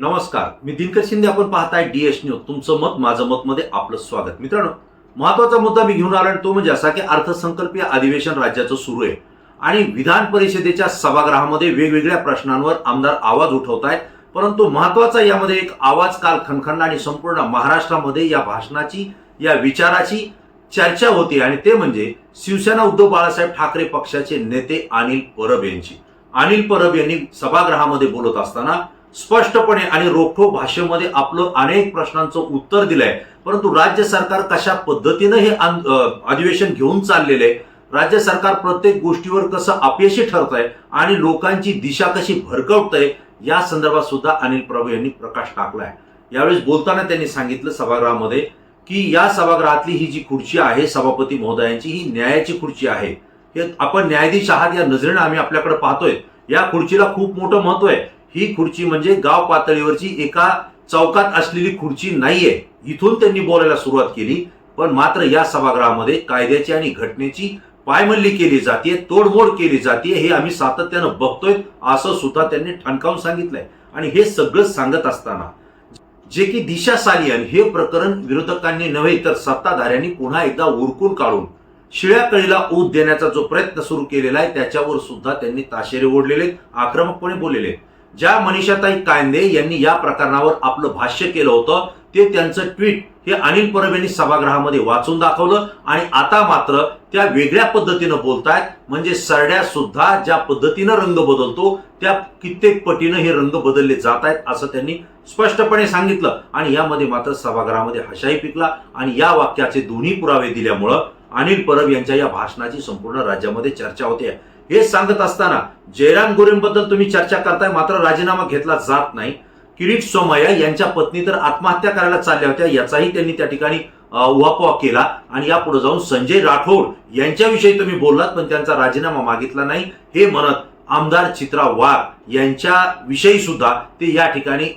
नमस्कार मी दिनकर शिंदे आपण पाहताय डीएस न्यूज तुमचं मत माझं मत मध्ये आपलं स्वागत. मित्रांनो महत्त्वाचा मुद्दा मी घेऊन आलो आणि तो म्हणजे असा की अर्थसंकल्पीय अधिवेशन राज्याचं सुरू आहे. आणि विधान परिषदेच्या सभागृहामध्ये वेगवेगळ्या प्रश्नांवर आमदार आवाज उठवत आहेत परंतु महत्त्वाचा यामध्ये एक आवाज काल खणखणला आणि संपूर्ण महाराष्ट्रामध्ये या भाषणाची या विचाराची चर्चा होती. आणि ते म्हणजे शिवसेना उद्धव बाळासाहेब ठाकरे पक्षाचे नेते अनिल परब यांची. अनिल परब यांनी सभागृहामध्ये बोलत असताना स्पष्टपणे आणि रोखठोक भाषेमध्ये आपलं अनेक प्रश्नांचं उत्तर दिलंय. परंतु राज्य सरकार कशा पद्धतीनं हे अधिवेशन घेऊन चाललेलं आहे? राज्य सरकार प्रत्येक गोष्टीवर कसं अपयशी ठरत आहे आणि लोकांची दिशा कशी भरकवतंय? या संदर्भात सुद्धा अनिल प्रभू यांनी प्रकाश टाकलाय. यावेळेस बोलताना त्यांनी सांगितलं सभागृहामध्ये की या सभागृहातली ही जी खुर्ची आहे सभापती महोदयांची ही न्यायाची खुर्ची आहे. हे आपण न्यायाधीश आहात या नजरेनं आम्ही आपल्याकडे पाहतोय. या खुर्चीला खूप मोठं महत्त्व आहे. ही खुर्ची म्हणजे गाव पातळीवरची एका चौकात असलेली खुर्ची नाहीये इथून त्यांनी बोलायला सुरुवात केली पण मात्र या सभागृहामध्ये कायद्याची आणि घटनेची पायमल्ली केली जाते तोडमोड केली जाते हे आम्ही सातत्यानं बघतोय असं सुद्धा त्यांनी ठणकावून सांगितलंय आणि हे सगळं सांगत असताना जे की दिशा सालियन हे प्रकरण विरोधकांनी नव्हे तर सत्ताधाऱ्यांनी पुन्हा एकदा उरकून काढून शिळ्या कळीला ऊत देण्याचा जो प्रयत्न सुरू केलेला आहे त्याच्यावर सुद्धा त्यांनी ताशेरे ओढलेले आक्रमकपणे बोललेले आहेत. ज्या मनीषाताई कांदे यांनी या प्रकरणावर आपलं भाष्य केलं होतं ते त्यांचं ट्विट हे अनिल परब यांनी सभागृहामध्ये वाचून दाखवलं आणि आता मात्र त्या वेगळ्या पद्धतीनं बोलतायत. म्हणजे सरड्या सुद्धा ज्या पद्धतीनं रंग बदलतो त्या कित्येक पटीनं हे रंग बदलले जात आहेत असं त्यांनी स्पष्टपणे सांगितलं. आणि यामध्ये मात्र सभागृहामध्ये हशाही पिकला आणि या वाक्याचे दोन्ही पुरावे दिल्यामुळं अनिल परब यांच्या या भाषणाची संपूर्ण राज्यामध्ये चर्चा होते. हे सांगत असताना जयराम गोरेंबद्दल तुम्ही चर्चा करताय मात्र राजीनामा घेतला जात नाही. किरीट सोमय्या यांच्या पत्नी तर आत्महत्या करायला चालल्या होत्या याचाही त्यांनी त्या ठिकाणी अ, उहापोहा केला. आणि यापुढे जाऊन संजय राठोड यांच्याविषयी तुम्ही बोललात पण त्यांचा राजीनामा मागितला नाही. हे म्हणत आमदार चित्रा वाघ यांच्या विषयी सुद्धा ते या ठिकाणी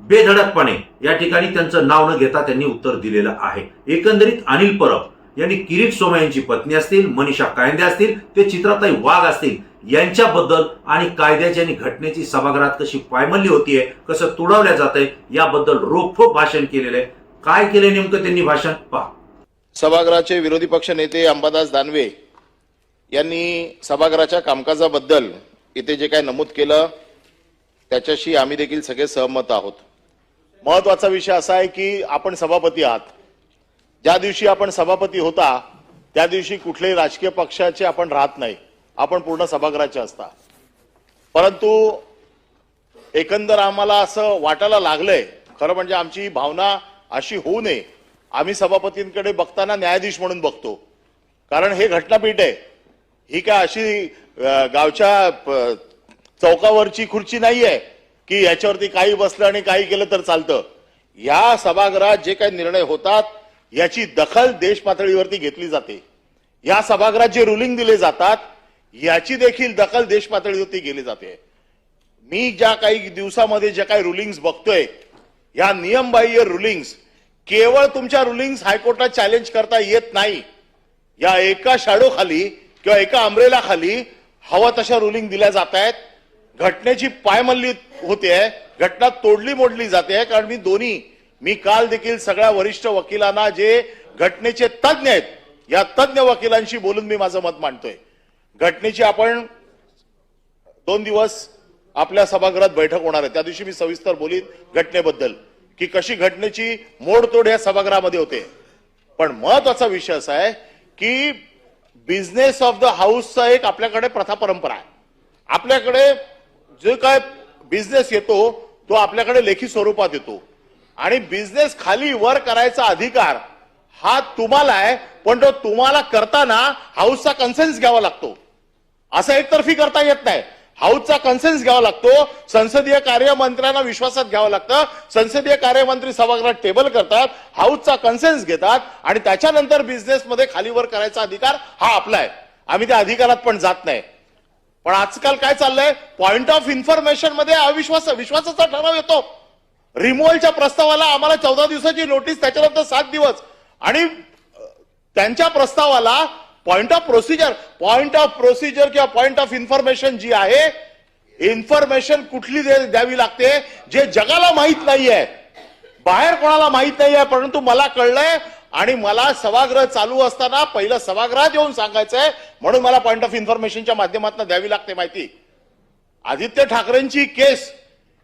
बेधडकपणे या ठिकाणी त्यांचं नाव न घेता त्यांनी उत्तर दिलेलं आहे. एकंदरीत अनिल परब यांनी किरीट सोमयांची यांची पत्नी असतील मनीषा कायंदे असतील ते चित्राताई वाघ असतील यांच्याबद्दल आणि कायद्याची आणि घटनेची सभागृहात कशी पायमल्ली होतीये कसं तुडवल्या जात आहे याबद्दल रोखोक भाषण केलेलं आहे काय केलं नेमकं त्यांनी भाषण? पहा. सभागृहाचे विरोधी पक्ष नेते अंबादास दानवे यांनी सभागृहाच्या कामकाजाबद्दल इथे जे काही नमूद केलं त्याच्याशी आम्ही देखील सगळे सहमत आहोत. महत्त्वाचा विषय असा आहे की आपण सभापती आहात. ज्या दिवशी आपण सभापती होता त्या दिवशी कुठल्याही राजकीय पक्षाचे आपण राहत नाही. आपण पूर्ण सभागृहाचे असता. परंतु एकंदर आम्हाला असं वाटायला लागलंय खरं म्हणजे आमची ही भावना अशी होऊ नये. आम्ही सभापतींकडे बघताना न्यायाधीश म्हणून बघतो. कारण हे घटनापीठ आहे. ही काय अशी गावच्या चौकावरची खुर्ची नाही आहे की याच्यावरती काही बसलं आणि काही केलं तर चालतं. या सभागृहात जे काही निर्णय होतात याची दखल देश पातळीवरती घेतली जाते. या सभागृहात जे रुलिंग दिले जातात याची देखील दखल देश पातळीवरती गेली जाते. मी ज्या काही दिवसामध्ये ज्या काही रुलिंग्स बघतोय या नियमबाह्य रुलिंग्स केवळ तुमच्या रुलिंग्स हायकोर्टात चॅलेंज करता येत नाही. या एका शॅडो खाली किंवा एका अमरेला खाली हवा तशा रुलिंग दिल्या जात आहेत घटनेची पायमल्ली होते घटना तोडली मोडली जाते कारण मी दोन्ही मी काल देखील सगळ्या वरिष्ठ वकिलांना जे घटनेचे तज्ज्ञ आहेत या तज्ज्ञ वकिलांशी बोलून मी माझं मत मांडतोय. घटनेची आपण दोन दिवस आपल्या सभागृहात बैठक होणार आहे. त्या दिवशी मी सविस्तर बोलीन घटनेबद्दल की कशी घटनेची मोडतोड या सभागृहामध्ये होते. पण महत्त्वाचा विषय असा आहे की बिझनेस ऑफ द हाऊसचा एक आपल्याकडे प्रथा परंपरा आहे. आपल्याकडे जे काय बिझनेस येतो तो आपल्याकडे लेखी स्वरूपात येतो. आणि बिझनेस खाली वर करायचा अधिकार हा तुम्हाला आहे पण तो तुम्हाला करताना हाऊसचा कन्सेन्स घ्यावा लागतो. असं एकतर्फी करता येत नाही. हाऊसचा कन्सेन्स घ्यावा लागतो संसदीय कार्यमंत्र्यांना विश्वासात घ्यावं लागतं संसदीय कार्यमंत्री सभागृहात टेबल करतात हाऊसचा कन्सेन्स घेतात आणि त्याच्यानंतर बिझनेसमध्ये खालीवर करायचा अधिकार हा आपला आहे. आम्ही त्या अधिकारात पण जात नाही. पण आजकाल काय चाललंय? पॉइंट ऑफ इन्फॉर्मेशनमध्ये अविश्वास विश्वासाचा ठराव येतो. रिमोवलच्या प्रस्तावाला आम्हाला चौदा दिवसाची नोटीस त्याच्यानंतर सात दिवस. आणि त्यांच्या प्रस्तावाला point of procedure point of procedure किंवा पॉइंट ऑफ इन्फॉर्मेशन जी आहे इन्फॉर्मेशन कुठली दे- द्यावी लागते जे जगाला माहीत नाहीये. बाहेर कोणाला माहीत नाहीये परंतु मला कळलंय आणि मला सभागृह चालू असताना पहिलं सभागृहात येऊन सांगायचंय म्हणून मला पॉइंट ऑफ इन्फॉर्मेशनच्या माध्यमातून द्यावी लागते माहिती. आदित्य ठाकरेंची केस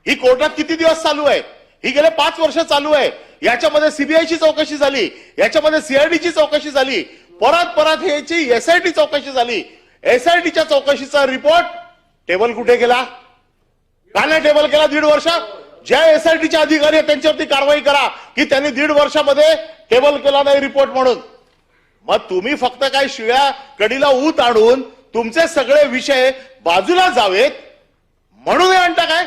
ही कोर्टात किती दिवस चालू आहे? ही गेल्या पाच वर्ष चालू आहे. याच्यामध्ये सीबीआयची चौकशी झाली. याच्यामध्ये सीआयडीची चौकशी झाली. परत परत ह्याची एसआयटी चौकशी झाली. एसआयटीच्या चौकशीचा रिपोर्ट टेबल कुठे गेला? का नाही टेबल केला दीड वर्ष? ज्या एसआयटीचे अधिकारी आहेत त्यांच्यावरती कारवाई करा. की त्यांनी दीड वर्षामध्ये टेबल केला नाही रिपोर्ट म्हणून. मग तुम्ही फक्त काय शिळ्या कडीला ऊत आणून तुमचे सगळे विषय बाजूला जावेत. म्हणून हे म्हणता काय?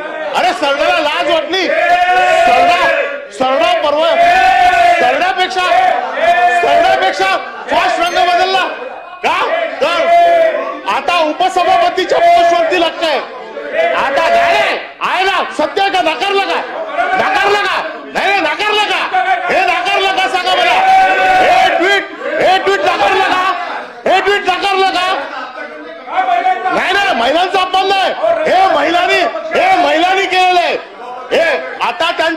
अरे सरड्याला लाज वाटली. सरडा सरडा पर्व. सरड्यापेक्षा सरड्यापेक्षा फास्ट रंग बदलला. का? तर आता उपसभापतीच्या पोस्टवरती लागतंय आता झाले. आहे ना? सत्य का? नाकारलं का? नाकारलं का? नाही नाही, नाकारलं का हे नाकारलं का सांगा मला हे ट्विट हे ट्विट नाकारलं का हे ट्विट नाकारलं का नाही नाही महिलांचा अपमान नाही हे महिलांनी हे महिलांनी केलेलं आहे हे आता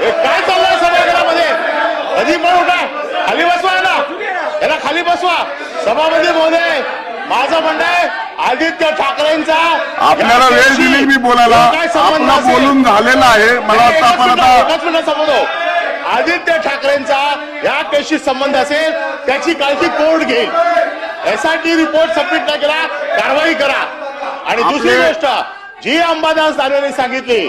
काय चाललंय सभागृहामध्ये कधी पण उठा. खाली बसवा ना. याला खाली बसवा. सभापती महोदय माझं म्हणणं आहे आदित्य ठाकरेंचा आपल्याला वेळ दिली मी बोलायला. संबंध बोलून झालेला आहे. मला आता आदित्य ठाकरेंचा या केसशी संबंध असेल त्याची काळजी कोर्ट घेईल? एसआयटी रिपोर्ट सबमिट नाही केला कारवाई करा. आणि दुसरी गोष्ट जी अंबादास दानवेने सांगितली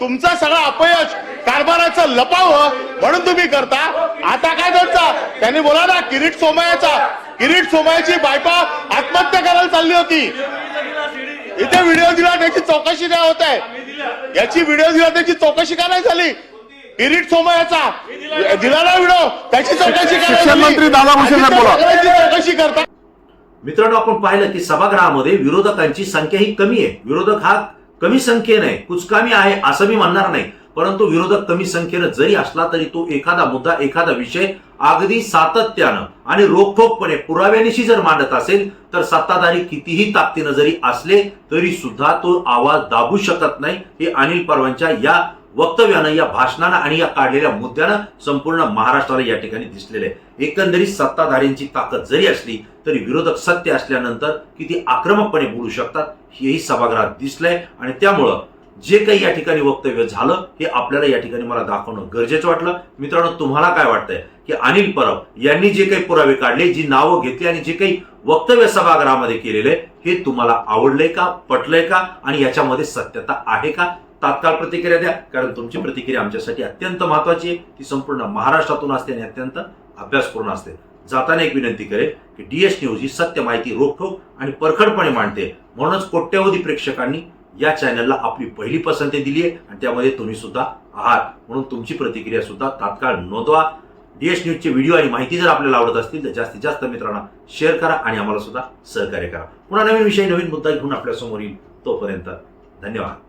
तुमचा सगळा अपयश कारभाराचं लपावं म्हणून तुम्ही करता. आता काय त्यांचा त्यांनी बोला ना किरीट सोमयाचा किरीट सोमयाची बायको आत्महत्या करायला चालली होती. इथे व्हिडिओ दिला त्याची चौकशी नाही होत आहे? याची व्हिडिओ दिला त्याची चौकशी का नाही झाली? किरीट सोमयाचा दिला ना व्हिडिओ त्याची चौकशी शिक्षण मंत्री चौकशी करता. मित्रांनो आपण पाहिलं की सभागृहामध्ये विरोधकांची संख्या ही कमी आहे. विरोधक हा कमी संख्येने कुचकामी आहे असं मी म्हणणार नाही. परंतु विरोधक कमी संख्येनं जरी असला तरी तो एखादा मुद्दा एखादा विषय अगदी सातत्यानं आणि रोखोकपणे पुराव्यानिशी जर मांडत असेल तर सत्ताधारी कितीही ताकदीनं जरी असले तरी सुद्धा तो आवाज दाबू शकत नाही. हे अनिल परवांच्या या वक्तव्यानं या भाषणानं आणि या काढलेल्या मुद्द्यानं संपूर्ण महाराष्ट्राला या ठिकाणी दिसलेलं आहे. एकंदरीत सत्ताधाऱ्यांची ताकद जरी असली तरी विरोधक सत्य असल्यानंतर किती आक्रमकपणे बोलू शकतात हेही सभागृहात दिसलंय. आणि त्यामुळं जे काही या ठिकाणी वक्तव्य झालं हे आपल्याला या ठिकाणी मला दाखवणं गरजेचं वाटलं. मित्रांनो तुम्हाला काय वाटतंय की अनिल परब यांनी जे काही पुरावे काढले जी नावं घेतली आणि जे काही वक्तव्य सभागृहामध्ये केलेले हे तुम्हाला आवडलंय का पटलंय का? आणि याच्यामध्ये सत्यता आहे का? तात्काळ प्रतिक्रिया द्या. कारण तुमची प्रतिक्रिया आमच्यासाठी अत्यंत महत्वाची आहे. ती संपूर्ण महाराष्ट्रातून असते आणि अत्यंत अभ्यासपूर्ण असते. जाताना एक विनंती करेल की डीएस न्यूज ही सत्य माहिती रोखोक आणि परखडपणे मांडते. म्हणूनच कोट्यवधी प्रेक्षकांनी या चॅनलला आपली पहिली पसंती दिली आहे आणि त्यामध्ये तुम्ही सुद्धा आहात. म्हणून तुमची प्रतिक्रिया सुद्धा तात्काळ नोंदवा. डीएस न्यूजचे व्हिडिओ आणि माहिती जर आपल्याला आवडत असतील तर जास्तीत जास्त मित्रांना शेअर करा आणि आम्हाला सुद्धा सहकार्य करा. पुन्हा नवीन विषय नवीन मुद्दा घेऊन आपल्यासमोर येईल तोपर्यंत धन्यवाद.